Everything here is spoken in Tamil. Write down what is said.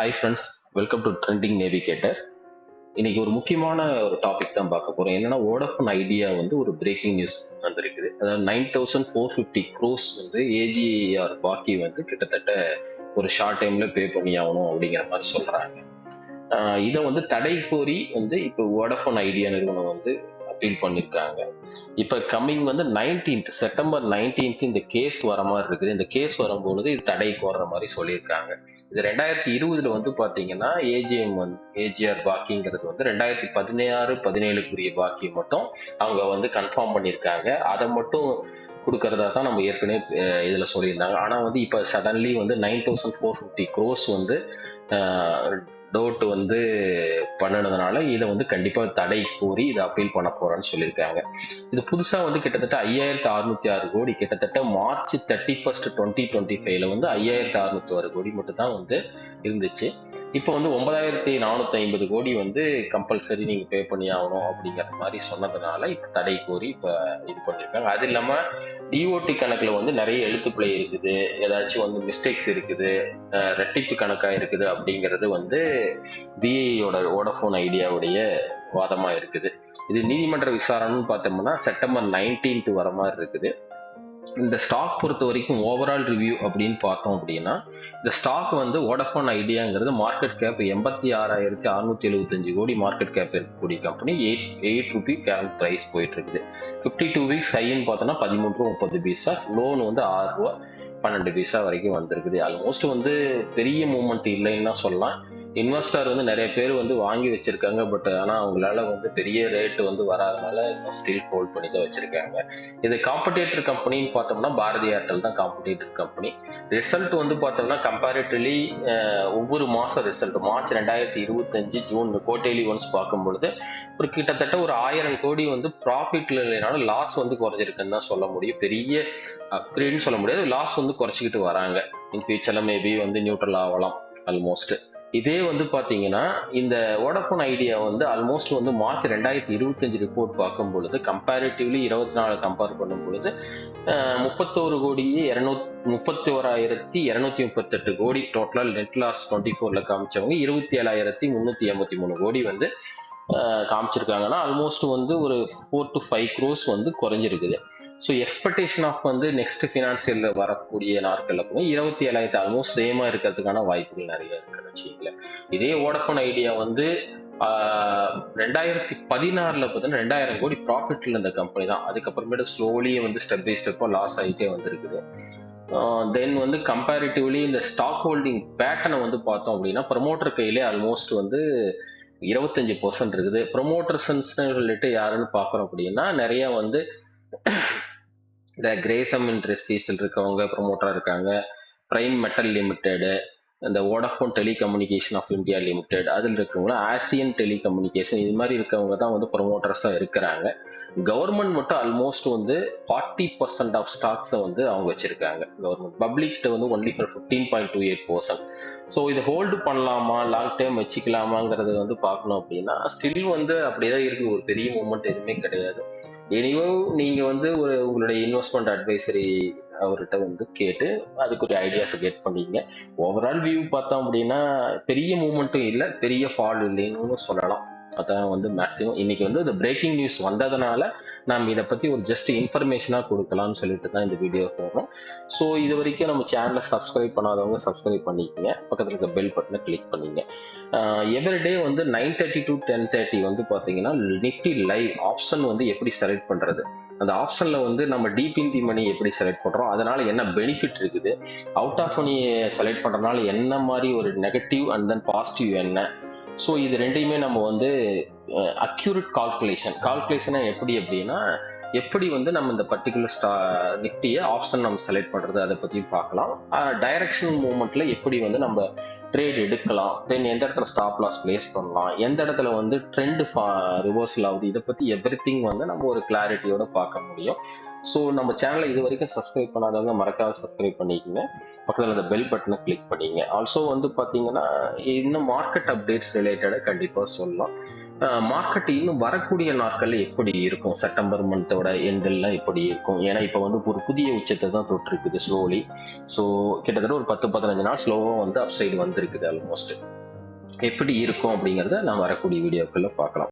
Hi friends welcome to trending navigator இன்னைக்கு ஒரு முக்கியமான ஒரு டாபிக் தான் பார்க்க போகிறோம் என்னன்னா வோடஃபோன் ஐடியா வந்து ஒரு பிரேக்கிங் நியூஸ் வந்திருக்குது. அதாவது nine thousand four fifty crores வந்து ஏஜிஆர் பாக்கி வந்து கிட்டத்தட்ட ஒரு ஷார்ட் டைம்ல பே பண்ணி ஆகணும் அப்படிங்கிற மாதிரி சொல்றாங்க. ஆஹ் இதை வந்து தடை கோரி வந்து இப்போ வோடஃபோன் ஐடியா நிறுவனம் வந்து அப்பீல் பண்ணியிருக்காங்க இப்போ கம்மிங் வந்து நைன்டீன்த் செப்டம்பர் நைன்டீன்த் இந்த கேஸ் வர மாதிரி இருக்குது. இந்த கேஸ் வரும்பொழுது இது தடை கோர்ற மாதிரி சொல்லியிருக்காங்க. இது ரெண்டாயிரத்தி இருபதுல வந்து பார்த்தீங்கன்னா ஏஜிஎம் வந்து ஏஜிஆர் பாக்கிங்கிறது வந்து ரெண்டாயிரத்தி பதினாறு பதினேழுக்குரிய பாக்கி மட்டும் அவங்க வந்து கன்ஃபார்ம் பண்ணியிருக்காங்க. அதை மட்டும் கொடுக்கறதா தான் நம்ம ஏற்கனவே இதில் சொல்லியிருந்தாங்க. ஆனால் வந்து இப்போ சடன்லி வந்து nine thousand four fifty crores வந்து டோட் வந்து பண்ணினதுனால இதை வந்து கண்டிப்பா தடை கோரி இதை அப்பீல் பண்ண போகிறேன்னு சொல்லியிருக்காங்க. இது புதுசா வந்து கிட்டத்தட்ட ஐயாயிரத்தி அறுநூத்தி ஆறு கோடி கிட்டத்தட்ட March thirty first twenty twenty ஃபைவ்ல வந்து ஐயாயிரத்தி அறுநூத்தி ஆறு கோடி மட்டும் தான் வந்து இருந்துச்சு. இப்போ வந்து ஒன்பதாயிரத்தி நானூற்றி ஐம்பது கோடி வந்து கம்பல்சரி நீங்கள் பே பண்ணி ஆகணும் அப்படிங்கிற மாதிரி சொன்னதுனால இப்போ தடை கோரி இப்போ இது பண்ணியிருக்காங்க அது இல்லாமல் டிஓடி கணக்கில் வந்து நிறைய எழுத்துப்பிழை இருக்குது. ஏதாச்சும் வந்து மிஸ்டேக்ஸ் இருக்குது. ரெட்டிப்பு கணக்காக இருக்குது அப்படிங்கிறது வந்து பிஐயோட வோடஃபோன் ஐடியாவுடைய வாதமாக இருக்குது. இது நீதிமன்ற விசாரணைன்னு பார்த்தோம்னா செப்டம்பர் நைன்டீன்த்து வர மாதிரி இருக்குது. இந்த ஸ்டாக் பொறுத்த வரைக்கும் ஓவரால் ரிவ்யூ அப்படின்னு பார்த்தோம் அப்படின்னா இந்த ஸ்டாக் வந்து வோடஃபோன் ஐடியாங்கிறது மார்க்கெட் கேப் எண்பத்தி ஆறாயிரத்தி அறுநூத்தி எழுபத்தஞ்சு கோடி மார்க்கெட் கேப் இருக்கக்கூடிய company eight eight rupee current price போயிட்டு இருக்குது ஃபிஃப்டி டூ வீக்ஸ் ஹைன்னு பார்த்தோம்னா பதிமூணு ரூபா முப்பது பைசா லோன் வந்து ஆறு ரூபா பன்னெண்டு பைசா வரைக்கும் வந்திருக்குது. ஆல்மோஸ்ட் வந்து பெரிய மூமெண்ட் இல்லைன்னு தான் சொல்லலாம். இன்வெஸ்டர் வந்து நிறைய பேர் வந்து வாங்கி வச்சிருக்காங்க பட் ஆனால் அவங்களால வந்து பெரிய ரேட்டு வந்து வராதனால இன்னும் ஸ்டில் ஹோல்ட் பண்ணி தான் வச்சிருக்காங்க. இது காம்படேட்டர் கம்பெனின்னு பார்த்தோம்னா பாரதி ஏர்டெல் தான் காம்படேட்டர் கம்பெனி ரிசல்ட் வந்து பார்த்தோம்னா கம்பேரிட்டிவ்லி ஒவ்வொரு மாதம் ரிசல்ட் மார்ச் ரெண்டாயிரத்தி இருபத்தஞ்சு ஜூன் கோட்டேலி ஒன்ஸ் பார்க்கும் பொழுது ஒரு கிட்டத்தட்ட ஒரு ஆயிரம் கோடி வந்து ப்ராஃபிட்ல இல்லைனாலும் லாஸ் வந்து குறைஞ்சிருக்குன்னு தான் சொல்ல முடியும். பெரிய அப்கிரேட்னு சொல்ல முடியாது. லாஸ் வந்து குறைச்சிக்கிட்டு வராங்க. இன் ஃபியூச்சரில் மேபி வந்து நியூட்ரல் ஆகலாம் ஆல்மோஸ்ட் இதே வந்து பார்த்தீங்கன்னா இந்த வோடஃபோன் ஐடியா வந்து ஆல்மோஸ்ட் வந்து மார்ச் ரெண்டாயிரத்தி இருபத்தஞ்சு ரிப்போர்ட் பார்க்கும் பொழுது கம்பேரிட்டிவ்லி இருபத்தி நாலு கம்பேர் பண்ணும் பொழுது முப்பத்தோரு கோடியே இரநூத் முப்பத்தி ஓராயிரத்தி இரநூத்தி முப்பத்தெட்டு கோடி டோட்டலாக நெட் லாஸ் டுவெண்ட்டி ஃபோரில் காமிச்சவங்க இருபத்தி ஏழாயிரத்தி முந்நூற்றி எண்பத்தி மூணு கோடி வந்து காமிச்சிருக்காங்கன்னா ஆல்மோஸ்ட் வந்து ஒரு ஃபோர் டு ஃபைவ் க்ரோஸ் வந்து குறைஞ்சிருக்குது. ஸோ எக்ஸ்பெக்டேஷன் ஆஃப் வந்து நெக்ஸ்ட் ஃபினான்சியலில் வரக்கூடிய நாட்களில் கூட இருபத்தி ஏழாயிரத்து ஆல்மோஸ்ட் சேமாக இருக்கிறதுக்கான வாய்ப்புகள் நிறைய இருக்கு வச்சுக்கல இதே வோடஃபோன் ஐடியா வந்து ரெண்டாயிரத்தி பதினாறில் பார்த்தீங்கன்னா ரெண்டாயிரம் கோடி ப்ராஃபிட்டில் இருந்த கம்பெனி தான். அதுக்கப்புறமேட்டு ஸ்லோலியே வந்து ஸ்டெப் பை ஸ்டெப்பாக லாஸ் ஆகிட்டே வந்திருக்குது. தென் வந்து கம்பேரிட்டிவ்லி இந்த ஸ்டாக் ஹோல்டிங் பேட்டர்னை வந்து பார்த்தோம் அப்படின்னா ப்ரொமோட்டர் கையிலே ஆல்மோஸ்ட் வந்து இருபத்தஞ்சி பர்சன்ட் இருக்குது. ப்ரொமோட்டர்ஸ்ன்னு சொல்லிட்டு யாருன்னு பார்க்குறோம் அப்படின்னா நிறைய வந்து இந்த கிரேசம் இண்டஸ்ட்ரீஸில் இருக்கவங்க ப்ரொமோட்டராக இருக்காங்க. பிரைம் மெட்டல் லிமிடெடு இந்த Vodafone Telecommunication of India Limited அதில் இருக்கவங்க ஆசியன் டெலிகம்யூனிகேஷன் இது மாதிரி இருக்கவங்க தான் வந்து ப்ரொமோட்டர்ஸாக இருக்கிறாங்க. கவர்மெண்ட் மட்டும் ஆல்மோஸ்ட் வந்து ஃபார்ட்டி பர்சன்ட் ஆஃப் ஸ்டாக்ஸை வந்து அவங்க வச்சுருக்காங்க. கவர்மெண்ட் பப்ளிக்கிட்ட வந்து only four fifteen point two eight percent so இதை ஹோல்டு பண்ணலாமா லாங் டைம் வச்சுக்கலாமாங்கிறது வந்து பார்க்கணும் அப்படின்னா ஸ்டில் வந்து அப்படியே தான் இருக்குது ஒரு பெரிய மூமெண்ட் எதுவுமே கிடையாது. எனிவோ நீங்கள் வந்து ஒரு உங்களுடைய இன்வெஸ்ட்மெண்ட் அட்வைசரி அவர்கிட்ட வந்து கேட்டு அதுக்குரிய ஐடியாஸை ஐடியாஸ் கெட் பண்ணிங்க. ஓவரால் வியூ பார்த்தோம் அப்படின்னா பெரிய மூமெண்ட்டும் இல்லை பெரிய ஃபால் இல்லைன்னு சொல்லலாம். அதான் வந்து மேக்ஸிமம் இன்னைக்கு வந்து இந்த பிரேக்கிங் நியூஸ் வந்ததுனால நம்ம இதை பற்றி ஒரு ஜஸ்ட் இன்ஃபர்மேஷனாக கொடுக்கலாம்னு சொல்லிட்டு தான் இந்த வீடியோ போகிறோம் ஸோ இது வரைக்கும் நம்ம சேனலை சப்ஸ்கிரைப் பண்ணாதவங்க சப்ஸ்கிரைப் பண்ணிக்கங்க. பக்கத்தில் இருக்க பெல் பட்டனை கிளிக் பண்ணிங்க. எவ்ரிடே வந்து nine thirty to ten thirty வந்து பார்த்தீங்கன்னா நிஃப்டி லைவ் ஆப்ஷன் வந்து எப்படி செலக்ட் பண்ணுறது அந்த ஆப்ஷனில் வந்து நம்ம டீப் இன் தி மணி எப்படி செலக்ட் பண்ணுறோம் அதனால என்ன பெனிஃபிட் இருக்குது அவுட் ஆஃப் மணி செலக்ட் பண்றதுனால என்ன மாதிரி ஒரு நெகட்டிவ் அண்ட் தென் பாசிட்டிவ் என்ன? ஸோ இது ரெண்டையுமே நம்ம வந்து அக்யூரேட் கால்குலேஷன் கால்குலேஷனை எப்படி அப்படின்னா எப்படி வந்து நம்ம இந்த பர்டிகுலர் ஸ்டா நிஃப்டியை ஆப்ஷன் நம்ம செலக்ட் பண்ணுறது அதை பற்றியும் பார்க்கலாம். டைரக்ஷன் மூமெண்ட்டில் எப்படி வந்து நம்ம ட்ரேட் எடுக்கலாம். தென் எந்த இடத்துல ஸ்டாப் லாஸ் பிளேஸ் பண்ணலாம். எந்த இடத்துல வந்து ட்ரெண்ட் ரிவர்சல் ஆகுது இதை பற்றி எவ்ரி வந்து நம்ம ஒரு கிளாரிட்டியோட பார்க்க முடியும். ஸோ நம்ம சேனலை இது வரைக்கும் சப்ஸ்கிரைப் பண்ணாதவங்க மறக்காம சப்ஸ்கிரைப் பண்ணிக்கோங்க. பக்கத்தில் அந்த பெல் பட்டனை கிளிக் பண்ணிங்க. ஆல்சோ வந்து பார்த்தீங்கன்னா இன்னும் மார்க்கெட் அப்டேட்ஸ் ரிலேட்டடாக கண்டிப்பாக சொல்லலாம். மார்க்கெட் இன்னும் வரக்கூடிய நாட்களில் எப்படி இருக்கும்? செப்டம்பர் மந்தோட எண்டெல்லாம் எப்படி இருக்கும்? ஏன்னா இப்போ வந்து ஒரு புதிய உச்சத்தை தான் தொட்டிருக்குது ஸ்லோலி ஸோ கிட்டத்தட்ட ஒரு பத்து பதினஞ்சு நாள் ஸ்லோவாக வந்து அப்சைடு வந்து வந்திருக்குது ஆல்மோஸ்ட் எப்படி இருக்கும் அப்படிங்கிறத நான் வரக்கூடிய வீடியோக்குள்ள பார்க்கலாம்.